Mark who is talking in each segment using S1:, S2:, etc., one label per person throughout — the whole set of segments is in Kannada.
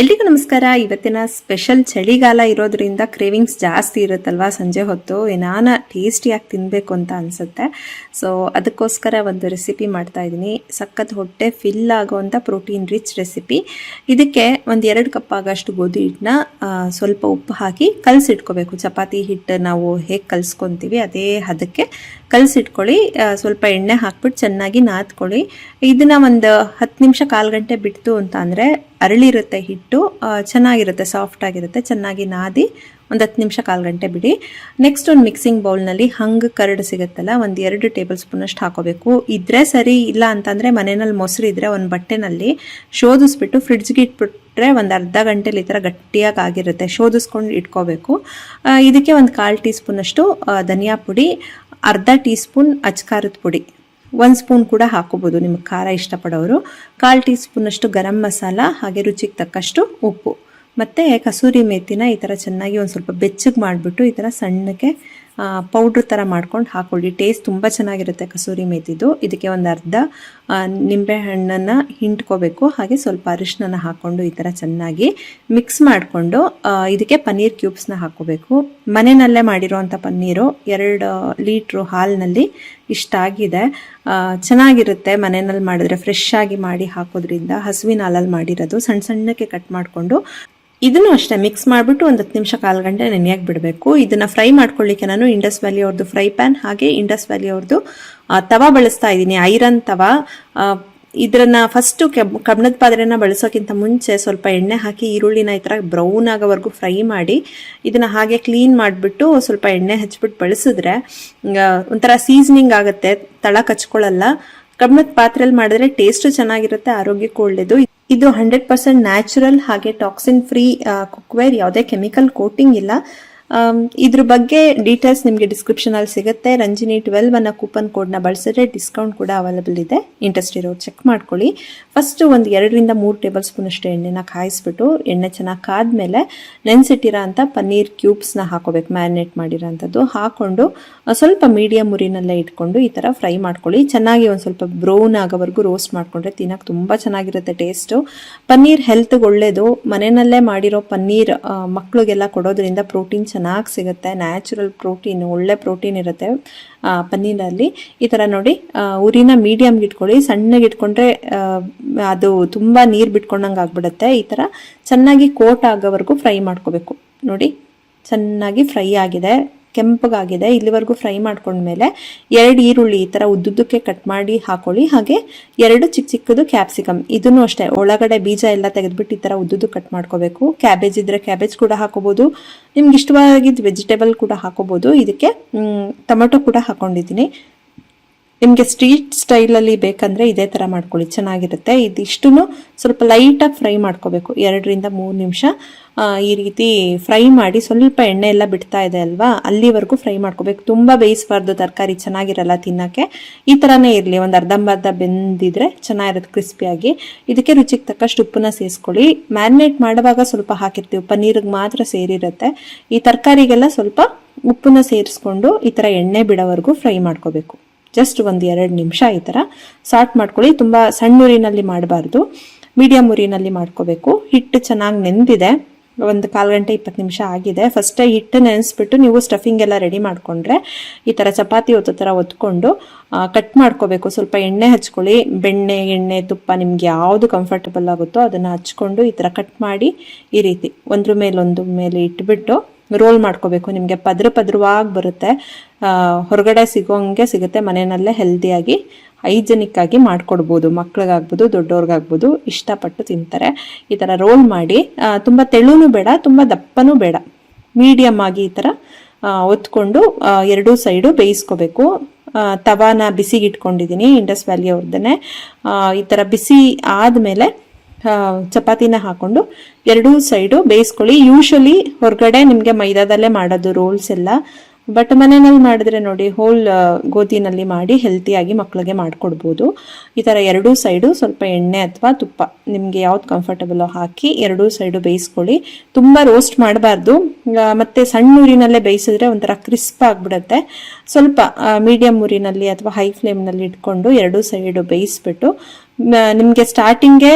S1: ಎಲ್ರಿಗೂ ನಮಸ್ಕಾರ. ಇವತ್ತಿನ ಸ್ಪೆಷಲ್ ಚಳಿಗಾಲ ಇರೋದ್ರಿಂದ ಕ್ರೇವಿಂಗ್ಸ್ ಜಾಸ್ತಿ ಇರುತ್ತಲ್ವಾ ಸಂಜೆ ಹೊತ್ತು? ಏನಾನ ಟೇಸ್ಟಿಯಾಗಿ ತಿನ್ನಬೇಕು ಅಂತ ಅನಿಸುತ್ತೆ. ಸೊ ಅದಕ್ಕೋಸ್ಕರ ಒಂದು ರೆಸಿಪಿ ಮಾಡ್ತಾ ಇದ್ದೀನಿ. ಸಖತ್ ಹೊಟ್ಟೆ ಫಿಲ್ ಆಗುವಂಥ ಪ್ರೋಟೀನ್ ರಿಚ್ ರೆಸಿಪಿ ಇದಕ್ಕೆ ಒಂದು ಎರಡು ಕಪ್ ಆಗಷ್ಟು ಗೋಧಿ ಹಿಟ್ಟನ್ನ ಸ್ವಲ್ಪ ಉಪ್ಪು ಹಾಕಿ ಕಲಸಿಟ್ಕೋಬೇಕು. ಚಪಾತಿ ಹಿಟ್ಟು ನಾವು ಹೇಗೆ ಕಲಿಸ್ಕೊತೀವಿ, ಅದೇ ಹದಕ್ಕೆ ಕಲಸಿಟ್ಕೊಳ್ಳಿ ಸ್ವಲ್ಪ ಎಣ್ಣೆ ಹಾಕ್ಬಿಟ್ಟು ಚೆನ್ನಾಗಿ ನಾದ್ಕೊಳ್ಳಿ. ಇದನ್ನ ಒಂದು ಹತ್ತು ನಿಮಿಷ ಕಾಲು ಗಂಟೆ ಬಿಟ್ಟು ಅಂತ ಅಂದರೆ ಅರಳಿರುತ್ತೆ ಹಿಟ್ಟು ಚೆನ್ನಾಗಿರುತ್ತೆ ಸಾಫ್ಟ್ ಆಗಿರುತ್ತೆ, ಚೆನ್ನಾಗಿ ನಾದಿ ಒಂದು ಹತ್ತು ನಿಮಿಷ ಕಾಲು ಗಂಟೆ ಬಿಡಿ. ನೆಕ್ಸ್ಟ್ ಒಂದು ಮಿಕ್ಸಿಂಗ್ ಬೌಲ್ನಲ್ಲಿ ಹಂಗೆ ಕರಡು ಸಿಗುತ್ತಲ್ಲ, ಒಂದು ಎರಡು ಟೇಬಲ್ ಸ್ಪೂನಷ್ಟು ಹಾಕೋಬೇಕು. ಇದ್ರೆ ಸರಿ, ಇಲ್ಲ ಅಂತಂದರೆ ಮನೆಯಲ್ಲಿ ಮೊಸರು ಇದ್ದರೆ ಒಂದು ಬಟ್ಟೆನಲ್ಲಿ ಶೋಧಿಸ್ಬಿಟ್ಟು ಫ್ರಿಡ್ಜ್ಗೆ ಇಟ್ಬಿಟ್ರೆ ಒಂದು ಅರ್ಧ ಗಂಟೆಲಿ ಈ ಥರ ಗಟ್ಟಿಯಾಗಿ ಆಗಿರುತ್ತೆ ಶೋಧಿಸ್ಕೊಂಡು ಇಟ್ಕೋಬೇಕು. ಇದಕ್ಕೆ ಒಂದು ಕಾಲು ಟೀ ಸ್ಪೂನಷ್ಟು ಧನಿಯಾ ಪುಡಿ ಅರ್ಧ ಟೀ ಸ್ಪೂನ್ ಅಚ್ಕಾರದ ಪುಡಿ. ಒಂದು ಸ್ಪೂನ್ ಕೂಡ ಹಾಕೋಬೋದು. ನಿಮಗೆ ಖಾರ ಇಷ್ಟಪಡೋರು. ಕಾಲು ಟೀ ಸ್ಪೂನಷ್ಟು ಗರಂ ಮಸಾಲ, ಹಾಗೆ ರುಚಿಗೆ ತಕ್ಕಷ್ಟು ಉಪ್ಪು. ಮತ್ತು ಕಸೂರಿ ಮೇಥಿನ ಈ ಥರ ಚೆನ್ನಾಗಿ ಒಂದು ಸ್ವಲ್ಪ ಬೆಚ್ಚಗೆ ಮಾಡಿಬಿಟ್ಟು ಈ ಥರ ಸಣ್ಣಕ್ಕೆ ಪೌಡ್ರ್ ಥರ ಮಾಡ್ಕೊಂಡು ಹಾಕೊಳ್ಳಿ. ಟೇಸ್ಟ್ ತುಂಬ ಚೆನ್ನಾಗಿರುತ್ತೆ ಕಸೂರಿ ಮೇಥಿದು ಇದಕ್ಕೆ ಒಂದು ಅರ್ಧ ನಿಂಬೆಹಣ್ಣನ್ನು ನಿಂಬೆ ಹಣ್ಣನ್ನು ಹಿಂಡ್ಕೋಬೇಕು. ಹಾಗೆ ಸ್ವಲ್ಪ ಅರಿಶಿನ ಹಾಕ್ಕೊಂಡು ಈ ಥರ ಚೆನ್ನಾಗಿ ಮಿಕ್ಸ್ ಮಾಡಿಕೊಂಡು ಇದಕ್ಕೆ ಪನ್ನೀರ್ ಕ್ಯೂಬ್ಸ್ನ ಹಾಕ್ಕೋಬೇಕು. ಮನೆಯಲ್ಲೇ ಮಾಡಿರೋವಂಥ ಪನ್ನೀರು ಎರಡು ಲೀಟ್ರು ಹಾಲಿನಲ್ಲಿ ಇಷ್ಟಾಗಿದೆ ಚೆನ್ನಾಗಿರುತ್ತೆ ಮನೆಯಲ್ಲಿ ಮಾಡಿದ್ರೆ ಫ್ರೆಶ್ ಆಗಿ ಮಾಡಿ ಹಾಕೋದ್ರಿಂದ. ಹಸುವಿನ ಹಾಲಲ್ಲಿ ಮಾಡಿರೋದು ಸಣ್ಣ ಸಣ್ಣಕ್ಕೆ ಕಟ್ ಮಾಡಿಕೊಂಡು ಇದನ್ನು ಅಷ್ಟೇ ಮಿಕ್ಸ್ ಮಾಡಿಬಿಟ್ಟು ಒಂದು ಹತ್ತು ನಿಮಿಷ ಕಾಲು ಗಂಟೆ ನೆನೆಯಾಗಿ ಬಿಡಬೇಕು. ಇದನ್ನು ಫ್ರೈ ಮಾಡ್ಕೊಳ್ಳಿಕ್ಕೆ ನಾನು ಇಂಡಸ್ ವ್ಯಾಲಿ ಅವ್ರದ್ದು ಫ್ರೈ ಪ್ಯಾನ್ ಹಾಗೆ ಇಂಡಸ್ ವ್ಯಾಲಿ ಅವ್ರದ್ದು ತವಾ ಬಳಸ್ತಾ ಇದ್ದೀನಿ, ಐರನ್ ತವಾ. ಇದನ್ನು ಫಸ್ಟು ಕೆಬ್ ಕಬ್ಬಣದ ಪಾತ್ರೆನ ಬಳಸೋಕ್ಕಿಂತ ಮುಂಚೆ ಸ್ವಲ್ಪ ಎಣ್ಣೆ ಹಾಕಿ ಈರುಳ್ಳಿನ ಈ ಥರ ಬ್ರೌನ್ ಆಗೋವರೆಗೂ ಫ್ರೈ ಮಾಡಿ, ಇದನ್ನು ಹಾಗೆ ಕ್ಲೀನ್ ಮಾಡಿಬಿಟ್ಟು ಸ್ವಲ್ಪ ಎಣ್ಣೆ ಹಚ್ಬಿಟ್ಟು ಬಳಸಿದ್ರೆ ಒಂಥರ ಸೀಸನಿಂಗ್ ಆಗುತ್ತೆ, ತಳ ಕಚ್ಕೊಳ್ಳಲ್ಲ. ಕಬ್ಬಣದ ಪಾತ್ರೆಯಲ್ಲಿ ಮಾಡಿದ್ರೆ ಟೇಸ್ಟು ಚೆನ್ನಾಗಿರುತ್ತೆ, ಆರೋಗ್ಯಕ್ಕೂ ಒಳ್ಳೆಯದು ಇದು ಹಂಡ್ರೆಡ್ ಪರ್ಸೆಂಟ್ ನ್ಯಾಚುರಲ್ ಹಾಗೆ ಟಾಕ್ಸಿನ್ ಫ್ರೀ ಕುಕ್ವೇರ್ ಯಾವುದೇ ಕೆಮಿಕಲ್ ಕೋಟಿಂಗ್ ಇಲ್ಲ. ಇದ್ರ ಬಗ್ಗೆ ಡೀಟೇಲ್ಸ್ ನಿಮಗೆ ಡಿಸ್ಕ್ರಿಪ್ಷನಲ್ಲಿ ಸಿಗುತ್ತೆ. ರಂಜಿನಿ ಟ್ವೆಲ್ವ್ ಅನ್ನೋ ಕೂಪನ್ ಕೋಡ್ನ ಬಳಸಿದ್ರೆ ಡಿಸ್ಕೌಂಟ್ ಕೂಡ ಅವೈಲಬಲ್ ಇದೆ. ಇಂಟ್ರೆಸ್ಟ್ ಇರೋರು ಚೆಕ್ ಮಾಡ್ಕೊಳ್ಳಿ. ಫಸ್ಟು ಒಂದು ಎರಡರಿಂದ ಮೂರು ಟೇಬಲ್ ಸ್ಪೂನಷ್ಟು ಎಣ್ಣೆನ ಕಾಯಿಸ್ಬಿಟ್ಟು, ಎಣ್ಣೆ ಚೆನ್ನಾಗಿ ಕಾದ್ಮೇಲೆ ನೆನೆಸಿಟ್ಟಿರೋ ಅಂಥ ಪನ್ನೀರ್ ಕ್ಯೂಬ್ಸ್ನ ಹಾಕೋಬೇಕು ಮ್ಯಾರಿನೇಟ್ ಮಾಡಿರೋ ಅಂಥದ್ದು. ಹಾಕ್ಕೊಂಡು ಸ್ವಲ್ಪ ಮೀಡಿಯಮ್ ಉರಿನಲ್ಲೇ ಇಟ್ಕೊಂಡು ಈ ಥರ ಫ್ರೈ ಮಾಡ್ಕೊಳ್ಳಿ. ಚೆನ್ನಾಗಿ ಒಂದು ಸ್ವಲ್ಪ ಬ್ರೌನ್ ಆಗೋವರೆಗೂ ರೋಸ್ಟ್ ಮಾಡಿಕೊಂಡ್ರೆ ತಿನ್ನೋಕೆ ತುಂಬ ಚೆನ್ನಾಗಿರುತ್ತೆ ಟೇಸ್ಟು ಪನ್ನೀರ್ ಹೆಲ್ತ್ಗೆ ಒಳ್ಳೆಯದು ಮನೆಯಲ್ಲೇ ಮಾಡಿರೋ ಪನ್ನೀರ್ ಮಕ್ಕಳಿಗೆಲ್ಲ ಕೊಡೋದ್ರಿಂದ ಪ್ರೋಟೀನ್ ಚೆನ್ನಾಗಿ ಸಿಗುತ್ತೆ. ನ್ಯಾಚುರಲ್ ಪ್ರೋಟೀನ್ ಒಳ್ಳೆ ಪ್ರೋಟೀನ್ ಇರುತ್ತೆ ಪನ್ನೀರಲ್ಲಿ ಈ ಥರ ನೋಡಿ ಉರಿನ ಮೀಡಿಯಮ್ಗೆ ಇಟ್ಕೊಳ್ಳಿ. ಸಣ್ಣಗೆ ಇಟ್ಕೊಂಡ್ರೆ ಅದು ತುಂಬ ನೀರು ಬಿಟ್ಕೊಂಡಂಗೆ ಆಗ್ಬಿಡುತ್ತೆ. ಈ ಥರ ಚೆನ್ನಾಗಿ ಕೋಟ್ ಆಗೋವರೆಗೂ ಫ್ರೈ ಮಾಡ್ಕೋಬೇಕು. ನೋಡಿ, ಚೆನ್ನಾಗಿ ಫ್ರೈ ಆಗಿದೆ. ಕೆಂಪಗಾಗಿದೆ. ಇಲ್ಲಿವರೆಗೂ ಫ್ರೈ ಮಾಡ್ಕೊಂಡ್ಮೇಲೆ ಎರಡು ಈರುಳ್ಳಿ ಈ ಥರ ಉದ್ದುದ್ದಕ್ಕೆ ಕಟ್ ಮಾಡಿ ಹಾಕೊಳ್ಳಿ. ಹಾಗೆ ಎರಡು ಚಿಕ್ಕ ಚಿಕ್ಕದು ಕ್ಯಾಪ್ಸಿಕಮ್. ಇದನ್ನು ಅಷ್ಟೇ. ಒಳಗಡೆ ಬೀಜ ಎಲ್ಲ ತೆಗೆದ್ಬಿಟ್ಟು ಈ ಥರ ಉದ್ದುದ್ದು ಕಟ್ ಮಾಡ್ಕೋಬೇಕು. ಕ್ಯಾಬೇಜ್ ಇದ್ರೆ ಕ್ಯಾಬೇಜ್ ಕೂಡ ಹಾಕೋಬೋದು. ನಿಮ್ಗೆ ಇಷ್ಟವಾಗಿದ್ದು ವೆಜಿಟೇಬಲ್ ಕೂಡ ಹಾಕೋಬೋದು. ಇದಕ್ಕೆ ಟೊಮೆಟೊ ಕೂಡ ಹಾಕೊಂಡಿದ್ದೀನಿ. ನಿಮಗೆ ಸ್ಟ್ರೀಟ್ ಸ್ಟೈಲಲ್ಲಿ ಬೇಕಂದರೆ ಇದೇ ಥರ ಮಾಡ್ಕೊಳ್ಳಿ. ಚೆನ್ನಾಗಿರುತ್ತೆ. ಇದಿಷ್ಟು ಸ್ವಲ್ಪ ಲೈಟಾಗಿ ಫ್ರೈ ಮಾಡ್ಕೋಬೇಕು. ಎರಡರಿಂದ ಮೂರು ನಿಮಿಷ. ಈ ರೀತಿ ಫ್ರೈ ಮಾಡಿ ಸ್ವಲ್ಪ ಎಣ್ಣೆ ಎಲ್ಲ ಬಿಡ್ತಾ ಇದೆ ಅಲ್ವಾ? ಅಲ್ಲಿವರೆಗೂ ಫ್ರೈ ಮಾಡ್ಕೋಬೇಕು. ತುಂಬ ಬೇಯಿಸಬಾರ್ದು. ತರಕಾರಿ ಚೆನ್ನಾಗಿರಲ್ಲ ತಿನ್ನೋಕ್ಕೆ. ಈ ಥರನೇ ಇರಲಿ. ಒಂದು ಅರ್ಧಂಬರ್ಧ ಬೆಂದಿದ್ರೆ ಚೆನ್ನಾಗಿರುತ್ತೆ ಕ್ರಿಸ್ಪಿಯಾಗಿ ಇದಕ್ಕೆ ರುಚಿಗೆ ತಕ್ಕಷ್ಟು ಉಪ್ಪನ್ನ ಸೇರಿಸ್ಕೊಳ್ಳಿ. ಮ್ಯಾರಿನೇಟ್ ಮಾಡುವಾಗ ಸ್ವಲ್ಪ ಹಾಕಿರ್ತೀವಿ. ಪನ್ನೀರಿಗೆ ಮಾತ್ರ ಸೇರಿರುತ್ತೆ. ಈ ತರಕಾರಿಗೆಲ್ಲ ಸ್ವಲ್ಪ ಉಪ್ಪನ್ನ ಸೇರಿಸ್ಕೊಂಡು ಈ ಥರ ಎಣ್ಣೆ ಬಿಡೋವರೆಗೂ ಫ್ರೈ ಮಾಡ್ಕೋಬೇಕು. ಜಸ್ಟ್ ಒಂದು ಎರಡು ನಿಮಿಷ ಈ ಥರ ಸಾಟ್ ಮಾಡ್ಕೊಳ್ಳಿ. ತುಂಬ ಸಣ್ಣ ಉರಿನಲ್ಲಿ ಮಾಡಬಾರ್ದು. ಮೀಡಿಯಮ್ ಉರಿನಲ್ಲಿ ಮಾಡ್ಕೋಬೇಕು. ಹಿಟ್ಟು ಚೆನ್ನಾಗಿ ನೆಂದಿದೆ. ಒಂದು ಕಾಲು ಗಂಟೆ ಇಪ್ಪತ್ತು ನಿಮಿಷ ಆಗಿದೆ. ಫಸ್ಟೇ ಹಿಟ್ಟು ನೆನೆಸ್ಬಿಟ್ಟು ನೀವು ಸ್ಟಫಿಂಗ್ ಎಲ್ಲ ರೆಡಿ ಮಾಡಿಕೊಂಡ್ರೆ ಈ ಥರ ಚಪಾತಿ ಹೊತ್ತು ಥರ ಒತ್ಕೊಂಡು ಕಟ್ ಮಾಡ್ಕೋಬೇಕು. ಸ್ವಲ್ಪ ಎಣ್ಣೆ ಹಚ್ಕೊಳ್ಳಿ. ಬೆಣ್ಣೆ, ಎಣ್ಣೆ, ತುಪ್ಪ ನಿಮ್ಗೆ ಯಾವುದು ಕಂಫರ್ಟಬಲ್ ಆಗುತ್ತೋ ಅದನ್ನು ಹಚ್ಕೊಂಡು ಈ ಥರ ಕಟ್ ಮಾಡಿ ಈ ರೀತಿ ಒಂದ್ರ ಮೇಲೊಂದು ಮೇಲೆ ಇಟ್ಬಿಟ್ಟು ರೋಲ್ ಮಾಡ್ಕೋಬೇಕು. ನಿಮಗೆ ಪದ್ರ ಪದ್ರವಾಗಿ ಬರುತ್ತೆ. ಹೊರಗಡೆ ಸಿಗೋಂಗೆ ಸಿಗುತ್ತೆ. ಮನೆಯಲ್ಲೇ ಹೆಲ್ದಿಯಾಗಿ ಹೈಜೆನಿಕ್ ಆಗಿ ಮಾಡಿಕೊಡ್ಬೋದು. ಮಕ್ಳಿಗಾಗ್ಬೋದು ದೊಡ್ಡವ್ರಿಗಾಗ್ಬೋದು ಇಷ್ಟಪಟ್ಟು ತಿಂತಾರೆ. ಈ ಥರ ರೋಲ್ ಮಾಡಿ ತುಂಬ ತೆಳುನೂ ಬೇಡ, ತುಂಬ ದಪ್ಪನೂ ಬೇಡ. ಮೀಡಿಯಮ್ ಆಗಿ ಈ ಥರ ಒತ್ಕೊಂಡು ಎರಡೂ ಸೈಡು ಬೇಯಿಸ್ಕೋಬೇಕು. ತವಾನ ಬಿಸಿಗೆ ಇಟ್ಕೊಂಡಿದ್ದೀನಿ ಇಂಡಸ್ ವ್ಯಾಲಿ ಅವ್ರದ್ದೇ ಈ ಥರ ಬಿಸಿ ಆದಮೇಲೆ ಚಪಾತಿನ ಹಾಕೊಂಡು ಎರಡೂ ಸೈಡು ಬೇಯಿಸ್ಕೊಳ್ಳಿ. ಯೂಶಲಿ ಹೊರಗಡೆ ನಿಮಗೆ ಮೈದಾದಲ್ಲೇ ಮಾಡೋದು ರೋಲ್ಸ್ ಎಲ್ಲ. ಬಟ್ ಮನೆಯಲ್ಲಿ ಮಾಡಿದ್ರೆ ನೋಡಿ ಹೋಲ್ ಗೋಧಿನಲ್ಲಿ ಮಾಡಿ ಹೆಲ್ತಿಯಾಗಿ ಮಕ್ಕಳಿಗೆ ಮಾಡಿಕೊಡ್ಬೋದು. ಈ ಥರ ಎರಡೂ ಸೈಡು ಸ್ವಲ್ಪ ಎಣ್ಣೆ ಅಥವಾ ತುಪ್ಪ ನಿಮಗೆ ಯಾವ್ದು ಕಂಫರ್ಟಬಲ್ ಹಾಕಿ ಎರಡೂ ಸೈಡು ಬೇಯಿಸ್ಕೊಳ್ಳಿ. ತುಂಬ ರೋಸ್ಟ್ ಮಾಡಬಾರ್ದು. ಮತ್ತು ಸಣ್ಣ ಊರಿನಲ್ಲೇ ಬೇಯಿಸಿದ್ರೆ ಒಂಥರ ಕ್ರಿಸ್ಪ್ ಆಗಿಬಿಡುತ್ತೆ. ಸ್ವಲ್ಪ ಮೀಡಿಯಮ್ ಊರಿನಲ್ಲಿ ಅಥವಾ ಹೈ ಫ್ಲೇಮ್ನಲ್ಲಿ ಇಟ್ಕೊಂಡು ಎರಡೂ ಸೈಡು ಬೇಯಿಸ್ಬಿಟ್ಟು ನಿಮಗೆ ಸ್ಟಾರ್ಟಿಂಗ್ಗೆ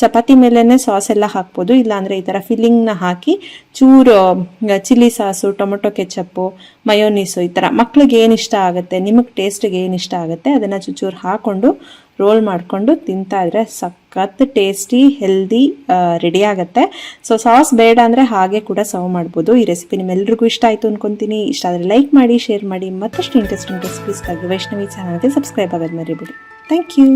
S1: ಚಪಾತಿ ಮೇಲೇ ಸಾಸ್ ಎಲ್ಲ ಹಾಕ್ಬೋದು. ಇಲ್ಲಾಂದರೆ ಈ ಥರ ಫಿಲ್ಲಿಂಗ್ನ ಹಾಕಿ ಚೂರು chilli sauce tomato ketchup mayonnaise ಈ ಥರ ಮಕ್ಳಿಗೆ ಏನು ಇಷ್ಟ ಆಗುತ್ತೆ, ನಿಮಗೆ ಟೇಸ್ಟಿಗೆ ಏನು ಇಷ್ಟ ಆಗುತ್ತೆ, ಅದನ್ನು ಚೂಚೂರು ಹಾಕ್ಕೊಂಡು ರೋಲ್ ಮಾಡಿಕೊಂಡು ತಿಂತಾ ಇದ್ರೆ ಸಖತ್ ಟೇಸ್ಟಿ ಹೆಲ್ದಿ ರೆಡಿ ಆಗುತ್ತೆ. ಸೊ ಸಾಸ್ ಬೇಡ ಅಂದರೆ ಹಾಗೆ ಕೂಡ ಸರ್ವ್ ಮಾಡ್ಬೋದು. ಈ ರೆಸಿಪಿ ನಿಮ್ಮೆಲ್ರಿಗೂ ಇಷ್ಟ ಆಯಿತು ಅನ್ಕೊತೀನಿ. ಇಷ್ಟ ಆದರೆ ಲೈಕ್ ಮಾಡಿ ಶೇರ್ ಮಾಡಿ. ಮತ್ತಷ್ಟು ಇಂಟ್ರೆಸ್ಟಿಂಗ್ ರೆಸಿಪೀಸ್ಗಾಗಿ ವೈಷ್ಣವಿ ಚಾನಲ್ಗೆ ಸಬ್ಸ್ಕ್ರೈಬ್ ಆಗೋದು ಮರಿಬಿಡಿ. Thank you